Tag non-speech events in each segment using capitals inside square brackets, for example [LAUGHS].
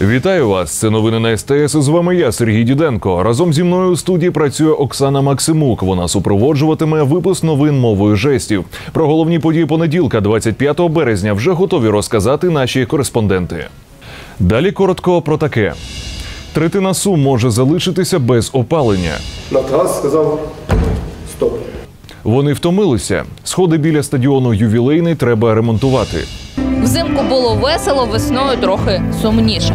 Вітаю вас! Це новини на СТС. З вами я, Сергій Діденко. Разом зі мною у студії працює Оксана Максимук. Вона супроводжуватиме випуск новин мовою жестів. Про головні події понеділка, 25 березня, вже готові розказати наші кореспонденти. Далі коротко про таке: третина сум може залишитися без опалення. Нафтогаз сказав стоп. Вони втомилися. Сходи біля стадіону ювілейний треба ремонтувати. Взимку було весело, весною трохи сумніше.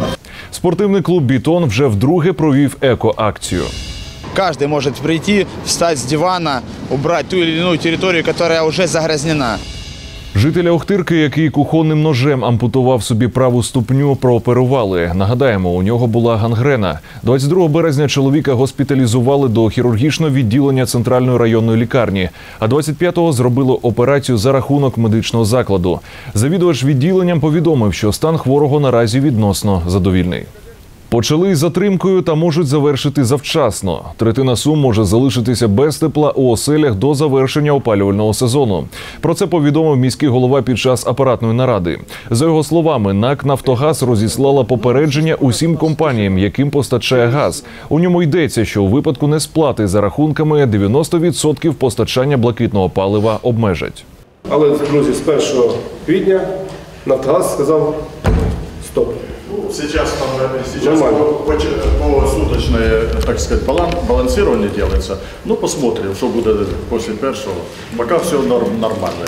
Спортивний клуб Бітон вже вдруге провів еко-акцію. Каждый может прийти, встать с дивана, убрать ту или иную территорию, которая уже загрязнена. Жителя Охтирки, який кухонним ножем ампутував собі праву ступню, прооперували. Нагадаємо, у нього була гангрена. 22 березня чоловіка госпіталізували до хірургічного відділення центральної районної лікарні. А 25-го зробили операцію за рахунок медичного закладу. Завідувач відділенням повідомив, що стан хворого наразі відносно задовільний. Почали із затримкою та можуть завершити завчасно. Третина сум може залишитися без тепла у оселях до завершення опалювального сезону. Про це повідомив міський голова під час апаратної наради. За його словами, НАК Нафтогаз розіслала попередження усім компаніям, яким постачає газ. У ньому йдеться, що у випадку несплати за рахунками 90% постачання блакитного палива обмежать. Але, друзі, з 1 квітня Нафтогаз сказав стоп. Сейчас, там, э, сейчас по, по, по, посуточное, так сказать, балан, балансирование делается. Ну, посмотрим, что будет после первого. Пока все норм, нормально.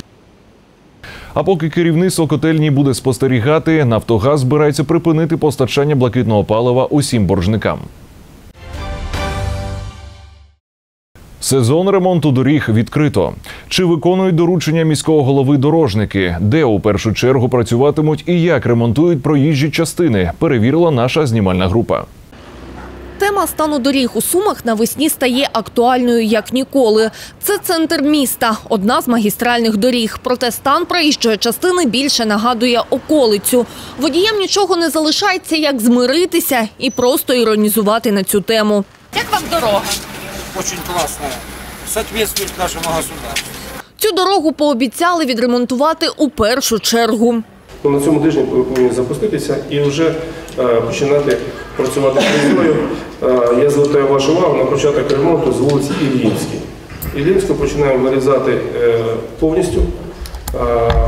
А поки керівництво котельні буде спостерігати, Нафтогаз збирається припинити постачання блакитного палива усім боржникам. Сезон ремонту доріг відкрито. Чи виконують доручення міського голови дорожники? Де у першу чергу працюватимуть і як ремонтують проїжджі частини? Перевірила наша знімальна група. Тема стану доріг у Сумах навесні стає актуальною як ніколи. Це центр міста, одна з магістральних доріг. Проте стан проїжджої частини більше нагадує околицю. Водіям нічого не залишається, як змиритися і просто іронізувати на цю тему. Як вам дорога? Очень классная, соответствует нашему государству. Цю дорогу пообіцяли відремонтувати у першу чергу. Ну, на цьому тижні повинні запуститися і вже е, починати працювати з землею. Е, я звертаю вашу увагу на початок ремонту з вулиці Іллінській. Іллінську починаємо вирізати е, повністю.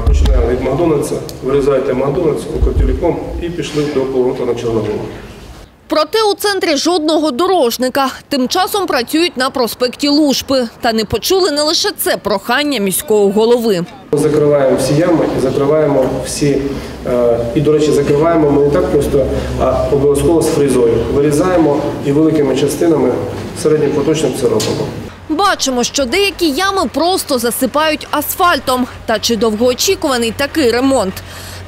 Починаємо від Макдональдса, вирізаєте Макдональдс, Укртелеком і пішли до повороту на Чорновому. Проте у центрі жодного дорожника. Тим часом працюють на проспекті Лушпи. Та не почули не лише це прохання міського голови. Ми закриваємо всі ями закриваємо всі, е, і, до речі, закриваємо ми не так просто, а обов'язково з фрізою. Вирізаємо і великими частинами середньопоточним це робимо. Бачимо, що деякі ями просто засипають асфальтом. Та чи довгоочікуваний такий ремонт?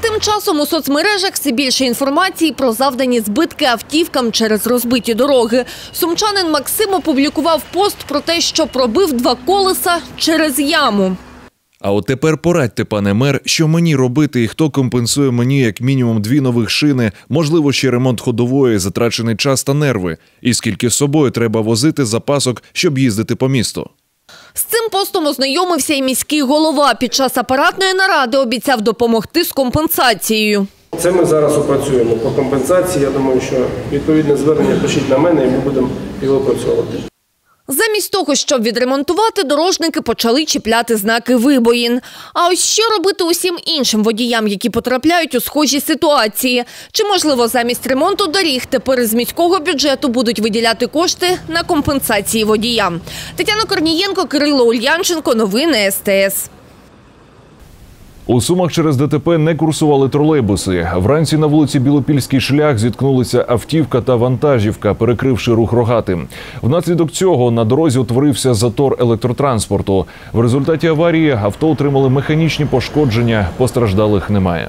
Тим часом у соцмережах все більше інформації про завдані збитки автівкам через розбиті дороги. Сумчанин Максим опублікував пост про те, що пробив два колеса через яму. А от тепер порадьте, пане мер, що мені робити і хто компенсує мені як мінімум дві нових шини, можливо, ще ремонт ходової, затрачений час та нерви, і скільки з собою треба возити запасок, щоб їздити по місту. З цим постом ознайомився і міський голова. Під час апаратної наради обіцяв допомогти з компенсацією. Це ми зараз опрацюємо по компенсації. Я думаю, що відповідне звернення пишіть на мене, і ми будемо його опрацьовувати. Замість того, щоб відремонтувати, дорожники почали чіпляти знаки вибоїн. А ось що робити усім іншим водіям, які потрапляють у схожі ситуації? Чи можливо замість ремонту доріг тепер з міського бюджету будуть виділяти кошти на компенсації водіям? Тетяна Корнієнко, Кирило Ульянченко, новини СТС. У Сумах через ДТП не курсували тролейбуси. Вранці на вулиці Білопільський шлях зіткнулися автівка та вантажівка, перекривши рух рогатим. Внаслідок цього на дорозі утворився затор електротранспорту. В результаті аварії авто отримали механічні пошкодження, постраждалих немає.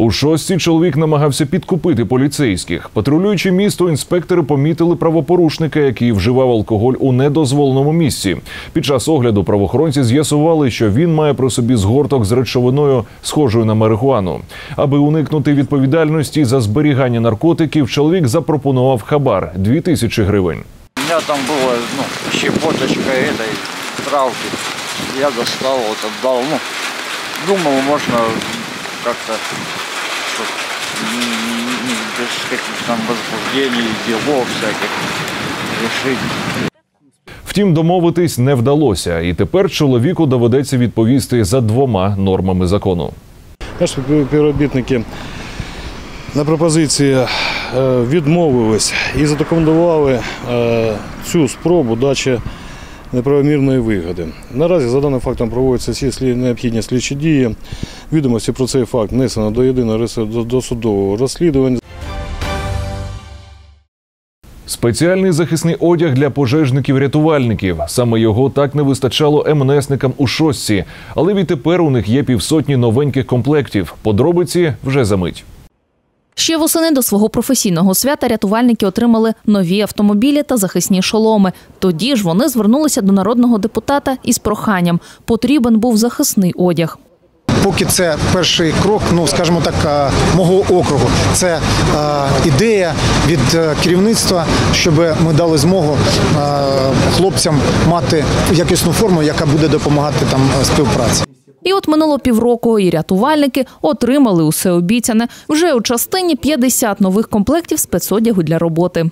У шостці чоловік намагався підкупити поліцейських. Патрулюючи місто, інспектори помітили правопорушника, який вживав алкоголь у недозволеному місці. Під час огляду правоохоронці з'ясували, що він має при собі згорток з речовиною, схожою на марихуану. Аби уникнути відповідальності за зберігання наркотиків, чоловік запропонував хабар 2 тисячі гривень. У меня там было, ну, щепоточка этой травки. Я достал, вот отдал. Ну, думал, можно как-то без каких там возбуждений, делов всяких решить. Втім, домовитись не вдалося, і тепер чоловіку доведеться відповісти за двома нормами закону. Наші співробітники на пропозиції е, відмовились і задокументували е, цю спробу дачі неправомірної вигоди. Наразі за даним фактом проводяться всі слід- необхідні слідчі дії. Відомості про цей факт внесено до єдиного досудового розслідування. Спеціальний захисний одяг для пожежників-рятувальників. Саме його так не вистачало МНСникам у шостці, але відтепер у них є півсотні новеньких комплектів. Подробиці вже за мить. Ще восени до свого професійного свята рятувальники отримали нові автомобілі та захисні шоломи. Тоді ж вони звернулися до народного депутата із проханням. Потрібен був захисний одяг. Поки це перший крок, ну скажімо так, е, мого округу. Це е, ідея від е, керівництва, щоб ми дали змогу е, хлопцям мати якісну форму, яка буде допомагати там е, співпраці. І от минуло півроку, і рятувальники отримали усе обіцяне. Вже у частині 50 нових комплектів спецодягу для роботи.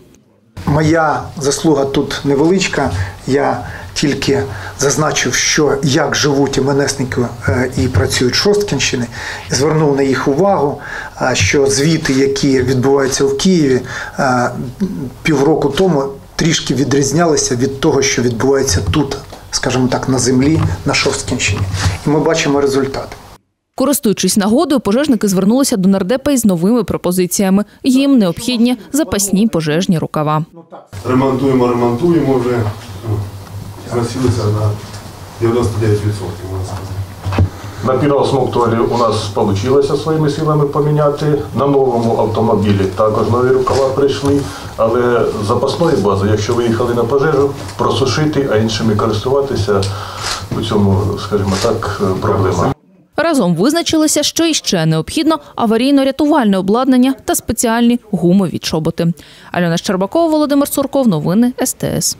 Моя заслуга тут невеличка. Я тільки зазначив, що як живуть МНСники е, і працюють Шосткінщини, звернув на їх увагу, е, що звіти, які відбуваються в Києві е, півроку тому, трішки відрізнялися від того, що відбувається тут, скажімо так, на землі, на Шосткінщині. І ми бачимо результат. Користуючись нагодою, пожежники звернулися до нардепа із новими пропозиціями. Їм необхідні запасні пожежні рукава. ремонтуємо, ремонтуємо вже. Зносилися на 99%, можна сказати. На піноосмоктолі у нас вийшло своїми силами поміняти. На новому автомобілі також нові рукава прийшли. Але запасної бази, якщо виїхали на пожежу, просушити, а іншими користуватися у цьому, скажімо так, проблема. Разом визначилися, що іще необхідно аварійно-рятувальне обладнання та спеціальні гумові чоботи. Альона Щербакова, Володимир Сурков. Новини СТС.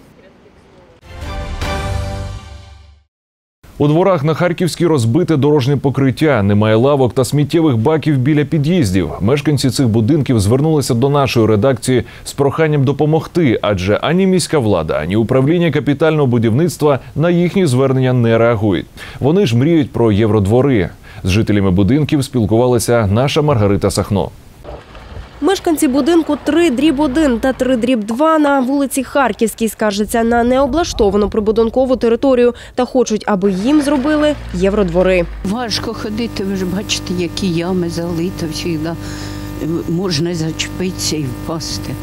У дворах на Харківській розбите дорожнє покриття, немає лавок та сміттєвих баків біля під'їздів. Мешканці цих будинків звернулися до нашої редакції з проханням допомогти, адже ані міська влада, ані управління капітального будівництва на їхні звернення не реагують. Вони ж мріють про євродвори. З жителями будинків спілкувалася наша Маргарита Сахно. Мешканці будинку 3 дріб 1 та 3 дріб 2 на вулиці Харківській скаржаться на необлаштовану прибудинкову територію та хочуть, аби їм зробили євродвори. Важко ходити, ви ж бачите, які ями залито завжди. Можна зачепитися і впасти.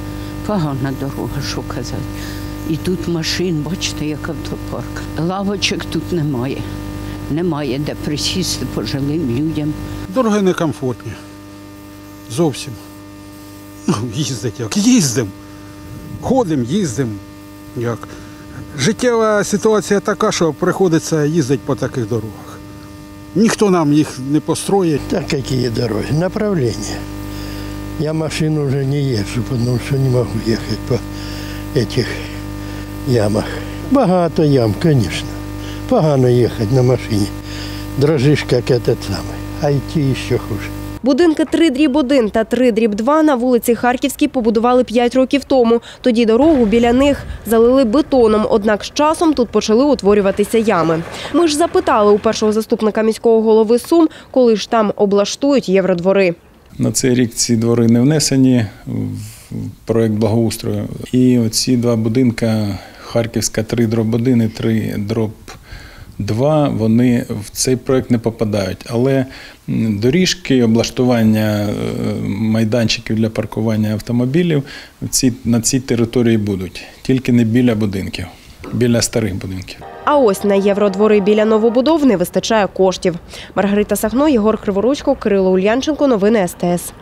Погана дорога, що казати. І тут машин, бачите, як автопарк. Лавочок тут немає. Немає де присісти пожилим людям. Дороги некомфортні. Зовсім. Ну, їздить як. Їздимо. Ходимо, їздимо. Як. Життєва ситуація така, що приходиться їздити по таких дорогах. Ніхто нам їх не построїть. Так какие дороги? Направление. Я машину уже не езжу, потому что не могу ехать по этих ямах. Багато ям, конечно. Погано ехать на машине. Дрожишь, как этот самый. А идти еще хуже. Будинки 3 дріб 1 та 3 дріб 2 на вулиці Харківській побудували 5 років тому. Тоді дорогу біля них залили бетоном, однак з часом тут почали утворюватися ями. Ми ж запитали у першого заступника міського голови Сум, коли ж там облаштують євродвори. На цей рік ці двори не внесені в проєкт благоустрою. І оці два будинка Харківська 3 дроб 1 і 3 дроб 2, вони в цей проєкт не попадають. Але доріжки, облаштування е, майданчиків для паркування автомобілів на цій території будуть, тільки не біля будинків, біля старих будинків. А ось на євродвори біля новобудов не вистачає коштів. Маргарита Сахно, Єгор Криворучко, Кирило Ульянченко. Новини СТС.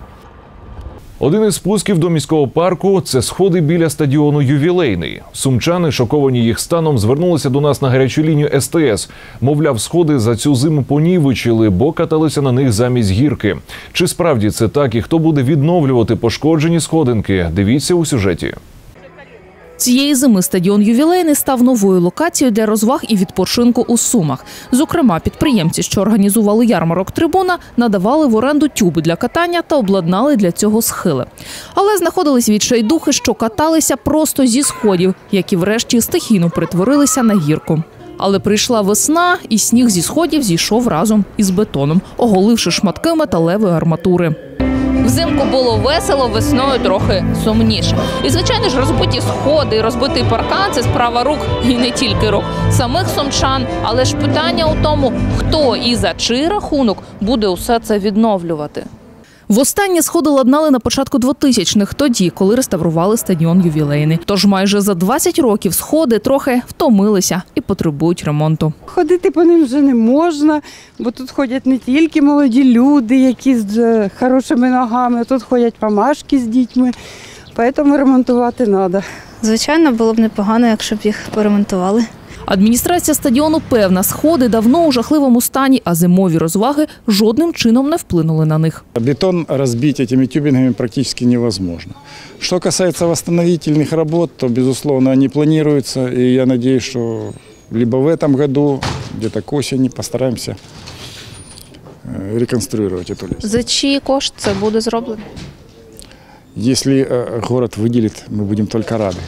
Один із спусків до міського парку це сходи біля стадіону Ювілейний. Сумчани, шоковані їх станом, звернулися до нас на гарячу лінію СТС. Мовляв, сходи за цю зиму понівечили, бо каталися на них замість гірки. Чи справді це так і хто буде відновлювати пошкоджені сходинки? Дивіться у сюжеті. Цієї зими стадіон ювілейний став новою локацією для розваг і відпочинку у Сумах. Зокрема, підприємці, що організували ярмарок трибуна, надавали в оренду тюби для катання та обладнали для цього схили. Але знаходились відчайдухи, що каталися просто зі сходів, які врешті стихійно перетворилися на гірку. Але прийшла весна, і сніг зі сходів зійшов разом із бетоном, оголивши шматки металевої арматури. Взимку було весело, весною трохи сумніше. І звичайно ж, розбиті сходи, розбитий паркан це справа рук і не тільки рук самих сумчан. Але ж питання у тому, хто і за чий рахунок буде усе це відновлювати. Востаннє сходи ладнали на початку 2000-х, тоді, коли реставрували стадіон ювілейний. Тож майже за 20 років сходи трохи втомилися і потребують ремонту. Ходити по ним вже не можна, бо тут ходять не тільки молоді люди, які з е, хорошими ногами, тут ходять помашки з дітьми, тому ремонтувати треба. Звичайно, було б непогано, якщо б їх поремонтували. Адміністрація стадіону певна, сходи давно у жахливому стані, а зимові розваги жодним чином не вплинули на них. Бетон разбить этими тюбингами практически невозможно. Что касается восстановительных работ, то, безусловно, они планируются, и я надеюсь, что либо в этом году, где-то к осени постараемся э, реконструировать эту лестницу. За чий кошт це буде зроблено? Если э, город выделит, мы будем только рады.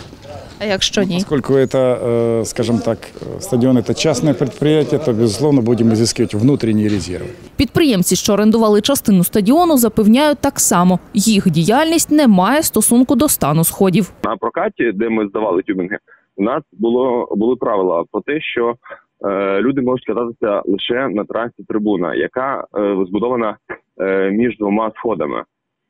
А якщо ні? Поскольку это, э, скажем так, э, стадион это частное предприятие, то, безусловно, будем изыскивать внутренние резервы. Підприємці, що орендували частину стадіону, запевняють так само. Їх діяльність не має стосунку до стану сходів. На прокаті, де ми здавали тюбінги, у нас було були правила про те, що е, люди можуть кататися лише на трасі трибуна, яка е, збудована е, між двома сходами.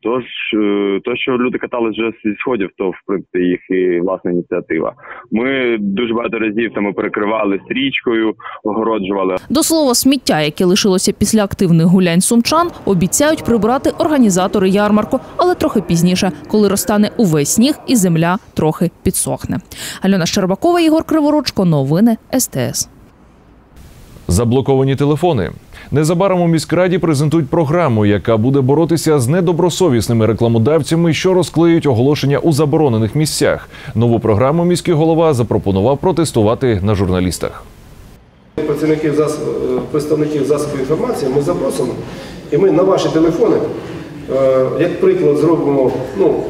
Тож, е, то, що люди катались вже зі сходів, то в принципі їх і власна ініціатива. Ми дуже багато разів там перекривали стрічкою, огороджували. До слова, сміття, яке лишилося після активних гулянь сумчан, обіцяють прибрати організатори ярмарку, але трохи пізніше, коли розтане увесь сніг і земля трохи підсохне. Альона Щербакова, Ігор Криворучко, новини СТС. Заблоковані телефони. Незабаром у міськраді презентують програму, яка буде боротися з недобросовісними рекламодавцями, що розклеють оголошення у заборонених місцях. Нову програму міський голова запропонував протестувати на журналістах. Працівників зас... е, представників засобів інформації ми запросимо, і ми на ваші телефони, е, як приклад, зробимо ну,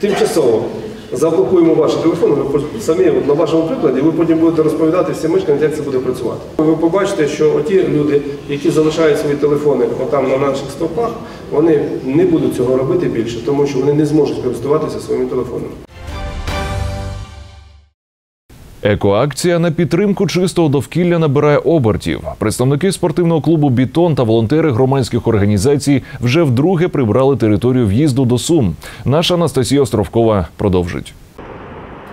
тимчасово. Заблокуємо ваші телефони, ви самі на вашому прикладі, ви потім будете розповідати всім мешканцям, як це буде працювати. Ви побачите, що ті люди, які залишають свої телефони отам на наших стовпах, вони не будуть цього робити більше, тому що вони не зможуть користуватися своїми телефонами. Екоакція на підтримку чистого довкілля набирає обертів. Представники спортивного клубу Бітон та волонтери громадських організацій вже вдруге прибрали територію в'їзду до Сум. Наша Анастасія Островкова продовжить.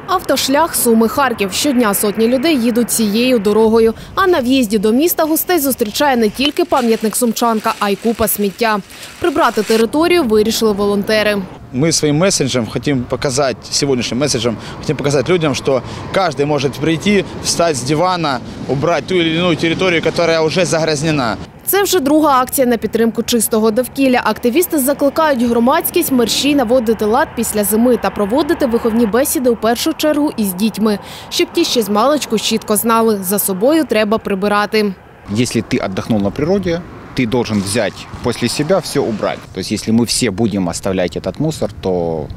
Автошлях Суми Харків. Щодня сотні людей їдуть цією дорогою. А на в'їзді до міста гостей зустрічає не тільки пам'ятник Сумчанка, а й купа сміття. Прибрати територію вирішили волонтери. Мы своим месседжем хотим показать, сегодняшним месседжем, хотим показать людям, что каждый может прийти, встать с дивана, убрать ту или иную территорию, которая уже загрязнена. Це вже друга акція на підтримку чистого довкілля. Активісти закликають громадськість мерщій наводити лад після зими та проводити виховні бесіди у першу чергу із дітьми, щоб ті ще з маличку чітко знали, за собою треба прибирати. Если ты отдохнул на природе, ты должен взять после себя все убрать. То есть если мы все будем оставлять этот мусор, то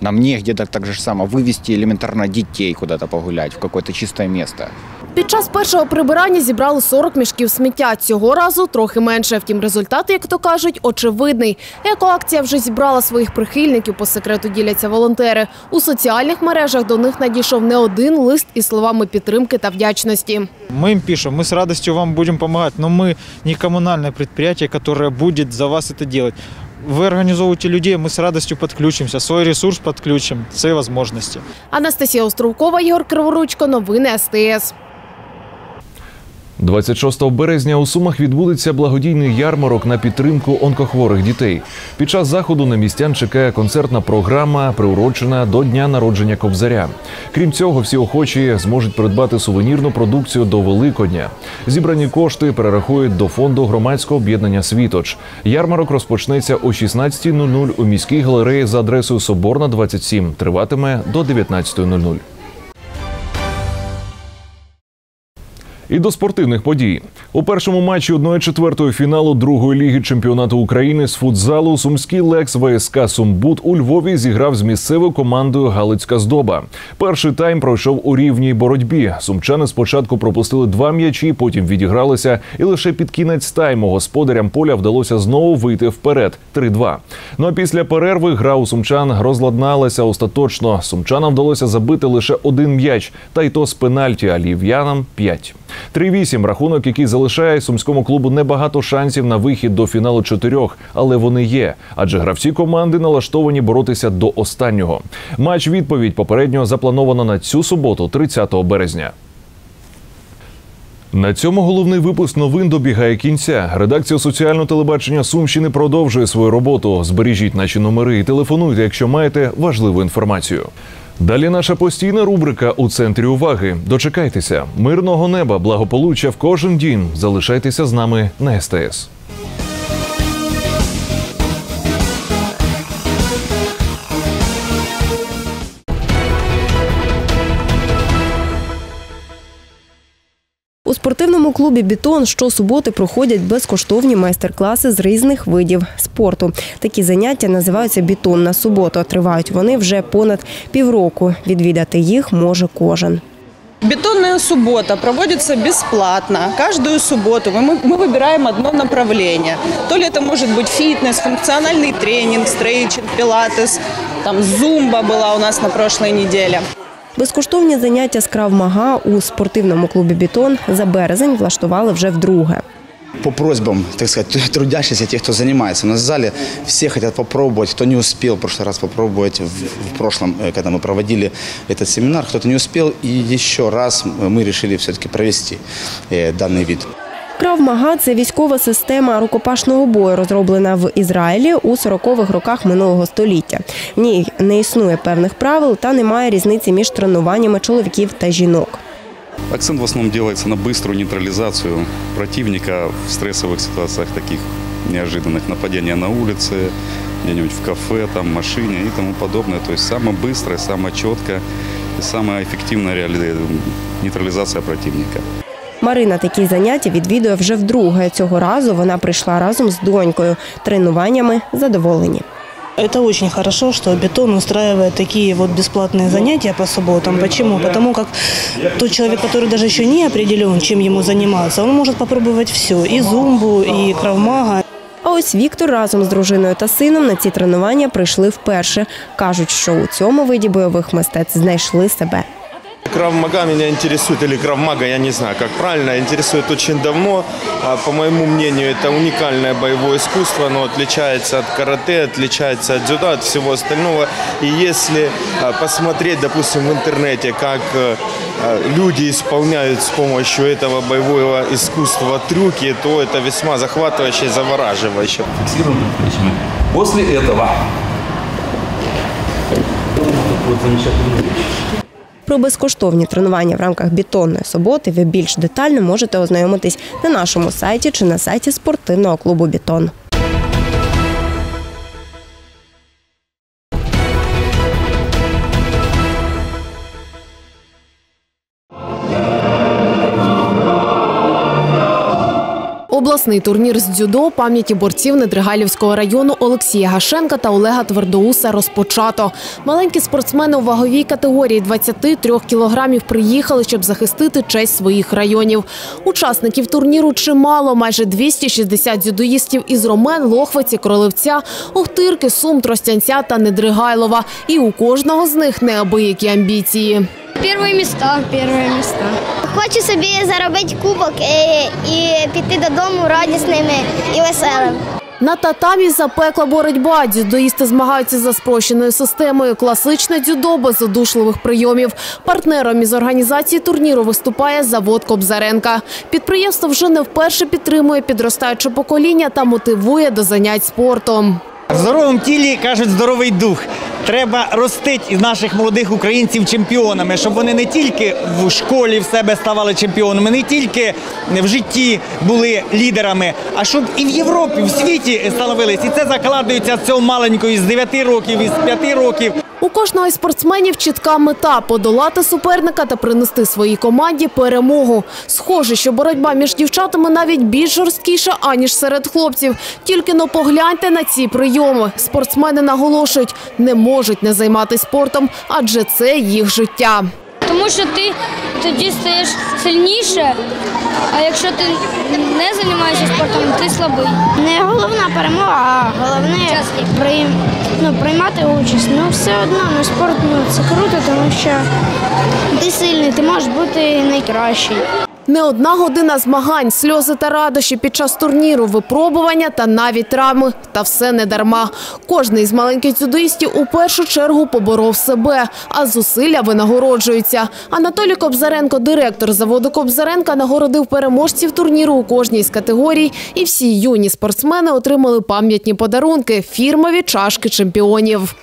нам негде так, так же само вывести элементарно детей куда-то погулять в какое-то чистое место. Під час першого прибирання зібрали 40 мішків сміття. Цього разу трохи менше. Втім, результат, як то кажуть, очевидний. Екоакція вже зібрала своїх прихильників. По секрету діляться волонтери. У соціальних мережах до них надійшов не один лист із словами підтримки та вдячності. Мы им пишем, мы с радостью вам будем помогать, но мы не коммунальное предприятие, которое будет за вас это делать. Вы организовываете людей, мы с радостью подключимся, свой ресурс подключим, свои возможности. Анастасія Островкова, Ігор Криворучко. Новини СТС. 26 березня у Сумах відбудеться благодійний ярмарок на підтримку онкохворих дітей. Під час заходу на містян чекає концертна програма, приурочена до дня народження Кобзаря. Крім цього, всі охочі зможуть придбати сувенірну продукцію до Великодня. Зібрані кошти перерахують до фонду громадського об'єднання Світоч. Ярмарок розпочнеться о 16.00 у міській галереї за адресою Соборна 27. Триватиме до 19.00. І до спортивних подій у першому матчі 1-4 фіналу другої ліги чемпіонату України з футзалу сумський лекс ВСК Сумбут у Львові зіграв з місцевою командою Галицька здоба. Перший тайм пройшов у рівній боротьбі. Сумчани спочатку пропустили два м'ячі, потім відігралися, і лише під кінець тайму господарям поля вдалося знову вийти вперед 3-2. Ну а після перерви гра у сумчан розладналася остаточно. Сумчанам вдалося забити лише один м'яч, та й то з пенальті, а лів'янам 5. 3-8 – рахунок, який залишає сумському клубу небагато шансів на вихід до фіналу чотирьох, але вони є. Адже гравці команди налаштовані боротися до останнього. Матч відповідь попередньо заплановано на цю суботу, 30 березня. На цьому головний випуск новин добігає кінця. Редакція соціального телебачення Сумщини продовжує свою роботу. Збережіть наші номери і телефонуйте, якщо маєте важливу інформацію. Далі наша постійна рубрика у центрі уваги. Дочекайтеся мирного неба, благополуччя в кожен дім. Залишайтеся з нами на СТС. У спортивному клубі Бітон щосуботи проходять безкоштовні майстер-класи з різних видів спорту. Такі заняття називаються Бітонна субота. Тривають вони вже понад півроку. Відвідати їх може кожен. Бетонная суббота проводится бесплатно. Каждую субботу мы, мы выбираем одно направление. То ли это может быть фитнес, функциональный тренинг, стрейчинг, пилатес, там зумба была у нас на прошлой неделе. Безкоштовні заняття з крав-мага у спортивному клубі Бітон за березень влаштували вже вдруге. По просьбам, так сказать, [LAUGHS] трудящихся, тех, кто занимается. У нас в зале все хотят попробовать, кто не успел в прошлый раз попробовать, в, в прошлом, э, когда мы проводили этот семинар, кто-то не успел, и еще раз мы решили все-таки провести э, данный вид. Крав-мага – це військова система рукопашного бою, розроблена в Ізраїлі у 40-х роках минулого століття. В ній не існує певних правил та немає різниці між тренуваннями чоловіків та жінок. Акцент в основном делается на быструю нейтрализацию противника в стрессовых ситуациях таких неожиданных нападения на улице, где-нибудь в кафе, там, машине и тому подобное. То есть самое быстрое, самое четкое и самая эффективная реали- нейтрализация противника. Марина такі заняття відвідує вже вдруге. Цього разу вона прийшла разом з донькою. Тренуваннями задоволені. Это очень хорошо, что Бетон устраивает такие вот бесплатные занятия по субботам. Почему? Потому как тот человек, который даже еще не определен, чем ему заниматься, он может попробовать все. И зумбу, и кравмага. А ось Віктор разом з дружиною та сином на ці тренування прийшли вперше. Кажуть, що у цьому виді бойових мистецтв знайшли себе. Кравмага меня интересует, или кравмага, я не знаю, как правильно, интересует очень давно. А, По моему мнению, это уникальное боевое искусство, оно отличается от карате, отличается от дзюдо, от всего остального. И если а, посмотреть, допустим, в интернете, как э, а, люди исполняют с помощью этого боевого искусства трюки, то это весьма захватывающе и завораживающе. После этого вот замечательный Про безкоштовні тренування в рамках бетонної суботи ви більш детально можете ознайомитись на нашому сайті чи на сайті спортивного клубу Бетон. Обласний турнір з дзюдо пам'яті борців Недригайлівського району Олексія Гашенка та Олега Твердоуса розпочато. Маленькі спортсмени у ваговій категорії 23 кілограмів приїхали, щоб захистити честь своїх районів. Учасників турніру чимало, майже 260 дзюдоїстів із Ромен, Лохвиці, Кролевця, Охтирки, Сум, Тростянця та Недригайлова. І у кожного з них неабиякі амбіції. Первые места, первые места. Хочу собі заробити кубок і, і піти додому радісними і веселими. На татамі запекла боротьба. Дзюдоїсти змагаються за спрощеною системою. Класичне дзюдо без одушливих прийомів. Партнером із організації турніру виступає завод Кобзаренка. Підприємство вже не вперше підтримує підростаюче покоління та мотивує до занять спортом. В здоровому тілі кажуть здоровий дух. Треба ростити наших молодих українців чемпіонами, щоб вони не тільки в школі в себе ставали чемпіонами, не тільки в житті були лідерами, а щоб і в Європі, в світі становились. І це закладується з цього маленького з 9 років, із 5 років. У кожного із спортсменів чітка мета подолати суперника та принести своїй команді перемогу. Схоже, що боротьба між дівчатами навіть більш жорсткіша, аніж серед хлопців. Тільки но погляньте на ці прийоми. Спортсмени наголошують, не можуть не займатися спортом, адже це їх життя. Тому що ти тоді стаєш сильніше, а якщо ти не займаєшся спортом, ти слабий. Не головна перемога, а головне прийм, ну, приймати участь. Ну все одно ну, спорт ну, це круто, тому що ти сильний, ти можеш бути найкращий. Не одна година змагань, сльози та радощі під час турніру, випробування та навіть травми. Та все не дарма. Кожний з маленьких дзюдоїстів у першу чергу поборов себе, а зусилля винагороджуються. Анатолій Кобзаренко, директор заводу Кобзаренка, нагородив переможців турніру у кожній з категорій. І всі юні спортсмени отримали пам'ятні подарунки – фірмові чашки чемпіонів.